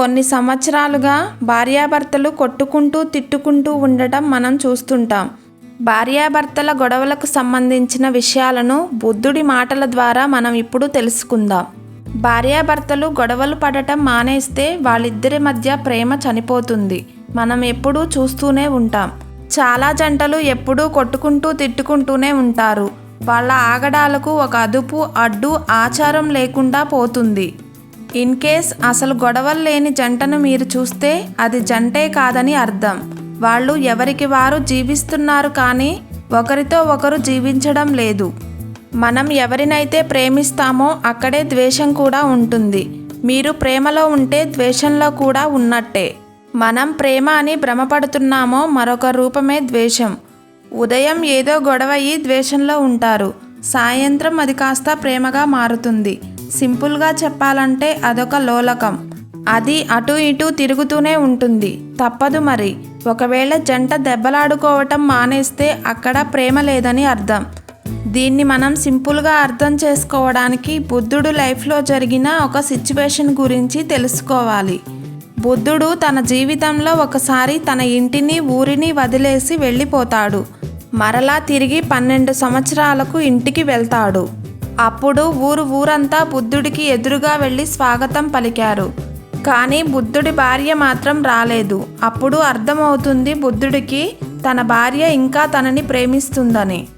కొన్ని సంవత్సరాలుగా భార్యాభర్తలు కొట్టుకుంటూ తిట్టుకుంటూ ఉండటం మనం చూస్తుంటాం. భార్యాభర్తల గొడవలకు సంబంధించిన విషయాలను బుద్ధుడి మాటల ద్వారా మనం ఇప్పుడు తెలుసుకుందాం. భార్యాభర్తలు గొడవలు పడటం మానేస్తే వాళ్ళిద్దరి మధ్య ప్రేమ చనిపోతుంది. మనం ఎప్పుడూ చూస్తూనే ఉంటాం. చాలా జంటలు ఎప్పుడూ కొట్టుకుంటూ తిట్టుకుంటూనే ఉంటారు. వాళ్ళ ఆగడాలకు ఒక అదుపు అడ్డు ఆచారం లేకుండా పోతుంది. ఇన్ కేస్ అసలు గొడవలు లేని జంటను మీరు చూస్తే అది జంటే కాదని అర్థం. వాళ్ళు ఎవరికి వారు జీవిస్తున్నారు కానీ ఒకరితో ఒకరు జీవించడం లేదు. మనం ఎవరినైతే ప్రేమిస్తామో అక్కడే ద్వేషం కూడా ఉంటుంది. మీరు ప్రేమలో ఉంటే ద్వేషంలో కూడా ఉన్నట్టే. మనం ప్రేమ అని భ్రమపడుతున్నామో మరొక రూపమే ద్వేషం. ఉదయం ఏదో గొడవయి ద్వేషంలో ఉంటారు. సాయంత్రం అది కాస్త ప్రేమగా మారుతుంది. సింపుల్గా చెప్పాలంటే అదొక లోలకం. అది అటు ఇటు తిరుగుతూనే ఉంటుంది. తప్పదు మరి. ఒకవేళ జంట దెబ్బలాడుకోవటం మానేస్తే అక్కడ ప్రేమ లేదని అర్థం. దీన్ని మనం సింపుల్గా అర్థం చేసుకోవడానికి బుద్ధుడు లైఫ్లో జరిగిన ఒక సిచ్యువేషన్ గురించి తెలుసుకోవాలి. బుద్ధుడు తన జీవితంలో ఒకసారి తన ఇంటిని ఊరిని వదిలేసి వెళ్ళిపోతాడు. మరలా తిరిగి పన్నెండు సంవత్సరాలకు ఇంటికి వెళ్తాడు. అప్పుడు ఊరు ఊరంతా బుద్ధుడికి ఎదురుగా వెళ్ళి స్వాగతం పలికారు. కానీ బుద్ధుడి భార్య మాత్రం రాలేదు. అప్పుడు అర్థమవుతుంది బుద్ధుడికి తన భార్య ఇంకా తనని ప్రేమిస్తుందని.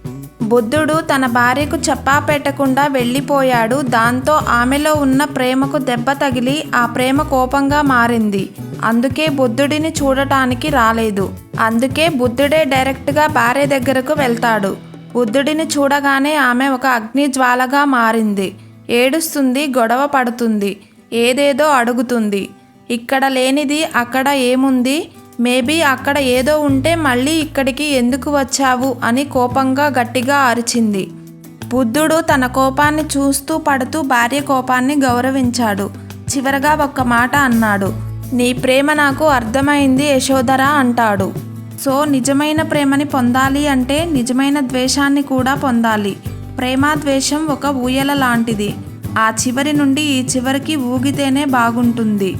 బుద్ధుడు తన భార్యకు చెప్పా పెట్టకుండా వెళ్ళిపోయాడు. దాంతో ఆమెలో ఉన్న ప్రేమకు దెబ్బ తగిలి ఆ ప్రేమ కోపంగా మారింది. అందుకే బుద్ధుడిని చూడటానికి రాలేదు. అందుకే బుద్ధుడే డైరెక్ట్గా భార్య దగ్గరకు వెళ్తాడు. బుద్ధుడిని చూడగానే ఆమె ఒక అగ్ని జ్వాలగా మారింది. ఏడుస్తుంది గొడవ పడుతుంది ఏదేదో అడుగుతుంది. ఇక్కడ లేనిది అక్కడ ఏముంది? మేబీ అక్కడ ఏదో ఉంటే మళ్ళీ ఇక్కడికి ఎందుకు వచ్చావు? అని కోపంగా గట్టిగా అరిచింది. బుద్ధుడు తన కోపాన్ని చూస్తూ పడుతూ భార్య కోపాన్ని గౌరవించాడు. చివరగా ఒక్క మాట అన్నాడు. నీ ప్రేమ నాకు అర్థమైంది యశోధర అంటాడు. సో నిజమైన ప్రేమని పొందాలి అంటే నిజమైన ద్వేషాన్ని కూడా పొందాలి. ప్రేమ ద్వేషం ఒక ఊయల లాంటిది. ఆ చివరి నుండి ఈ చివరికి ఊగితేనే బాగుంటుంది.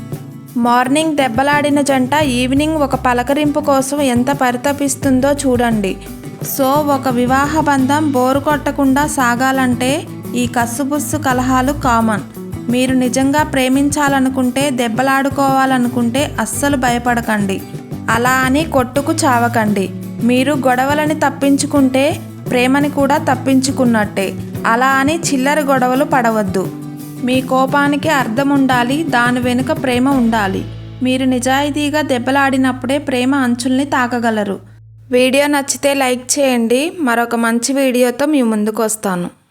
మార్నింగ్ దెబ్బలాడిన జంట ఈవినింగ్ ఒక పలకరింపు కోసం ఎంత పరితపిస్తుందో చూడండి. సో ఒక వివాహ బంధం బోరు కొట్టకుండా సాగాలంటే ఈ కస్సుబుస్సు కలహాలు కామన్. మీరు నిజంగా ప్రేమించాలనుకుంటే దెబ్బలాడుకోవాలనుకుంటే అస్సలు భయపడకండి. అలా అని కొట్టుకు చావకండి. మీరు గొడవలని తప్పించుకుంటే ప్రేమని కూడా తప్పించుకున్నట్టే. అలా అని చిల్లర గొడవలు పడవద్దు. మీ కోపానికి అర్థం ఉండాలి దాని వెనుక ప్రేమ ఉండాలి. మీరు నిజాయితీగా దెబ్బలాడినప్పుడే ప్రేమ అంచుల్ని తాకగలరు. వీడియో నచ్చితే లైక్ చేయండి. మరొక మంచి వీడియోతో మీ ముందుకు వస్తాను